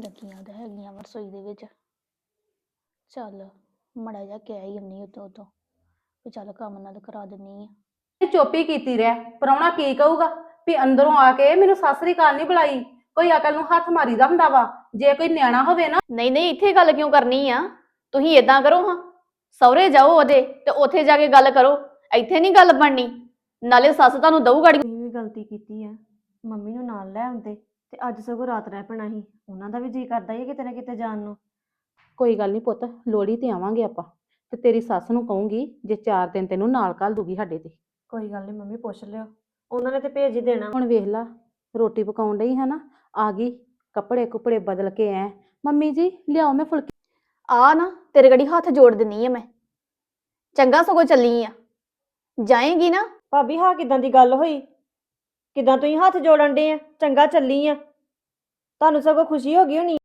ਲੱਗੀਆਂ ਤਾਂ ਹੈਗੀਆਂ ਵਾ ਰਸੋਈ ਦੇ ਵਿੱਚ। ਚੱਲ ਮੜਾ ਜਾ ਕਹਿ ਹੀ ਆਉਣੀ ਉਤੋਂ ਉਤੋਂ ਵੀ ਚੱਲ ਕੰਮ ਨਾਲ ਕਰਾ ਦਿੰਨੀ ਆ ਚੁੱਪ ਹੀ ਕੀਤੀ ਰਹਿ। ਪ੍ਰਾਹੁਣਾ ਕੀ ਕਹੂਗਾ? ਵੀ ਅੰਦਰੋਂ ਆ ਕੇ ਮੈਨੂੰ ਸਾਸਰੀ ਕਾਲ ਨਹੀਂ ਬੁਲਾਈ। ਕੋਈ ਅਕਲ ਨੂੰ ਹੱਥ ਮਾਰੀਦਾ ਹੁੰਦਾ ਵਾ। ਜੇ ਕੋਈ ਨਿਆਣਾ ਹੋਵੇ ਨਾ। ਨਹੀਂ ਨਹੀਂ ਇੱਥੇ ਗੱਲ ਕਿਉਂ ਕਰਨੀ ਆ? ਤੁਸੀਂ ਇਦਾਂ ਕਰੋ ਹਾਂ। ਸਹੁਰੇ ਜਾਓ ਉਹਦੇ ਤੇ ਉੱਥੇ ਜਾ ਕੇ ਗੱਲ ਕਰੋ। ਇੱਥੇ ਨਹੀਂ ਗੱਲ ਬਣਨੀ। ਨਾਲੇ ਸੱਸ ਤੁਹਾਨੂੰ ਦਊ ਗਾੜੀ। ਵੀ ਗਲਤੀ ਕੀਤੀ ਆ। ਮੰਮੀ ਨੂੰ ਨਾਲ ਲੈ ਆਉਂਦੇ। ਤੇ ਅੱਜ ਸਗੋਂ ਰਾਤ ਰਹਿ ਪੈਣਾ ਸੀ। ਉਹਨਾਂ ਦਾ ਵੀ ਜੀ ਕਰਦਾ ਹੀ ਕਿਤੇ ਨਾ ਕਿਤੇ ਜਾਣ ਨੂੰ। ਕੋਈ ਗੱਲ ਨਹੀਂ ਪੁੱਤ ਲੋੜੀ ਤੇ ਆਵਾਂਗੇ ਆਪਾਂ। ਤੇ ਤੇਰੀ ਸੱਸ ਨੂੰ ਕਹੂੰਗੀ ਜੇ ਚਾਰ ਦਿਨ ਤੈਨੂੰ ਨਾਲ ਕੱਲ ਦੂਗੀ ਸਾਡੇ ਤੇ। ਕੋਈ ਗੱਲ ਨਹੀਂ ਮੰਮੀ ਪੁੱਛ ਲਿਓ। ਉਹਨਾਂ ਨੇ ਤੇ ਭੇਜ ਹੀ ਦੇਣਾ। ਹੁਣ ਵੇਖ ਲਾ ਰੋਟੀ ਪਕਾਉਣ ਡਈ ਹੈ ਨਾ ਆ ਗਈ। ਕੱਪੜੇ ਕੁਪੜੇ ਬਦਲ ਕੇ ਐ। ਮੰਮੀ ਜੀ ਲਿਆਓ ਮੈਂ ਫੁਲਕੇ। ਆ ਨਾ ਤੇਰੇ ਗੜੀ ਹੱਥ ਜੋੜ ਦਿੰਨੀ ਆ ਮੈਂ। ਚੰਗਾ ਸਗੋਂ ਚੱਲੀ ਆ। ਜਾਏਗੀ ਨਾ? ਭਾਬੀ ਹਾਂ ਕਿਦਾਂ ਦੀ ਗੱਲ ਹੋਈ? ਕਿਦਾਂ ਤੁਸੀਂ ਹੱਥ ਜੋੜਨ ਦੇ ਆ? ਚੰਗਾ ਚੱਲੀ ਆ। ਤੁਹਾਨੂੰ ਸਗੋਂ ਖੁਸ਼ੀ ਹੋ ਗਈ ਹੋਣੀ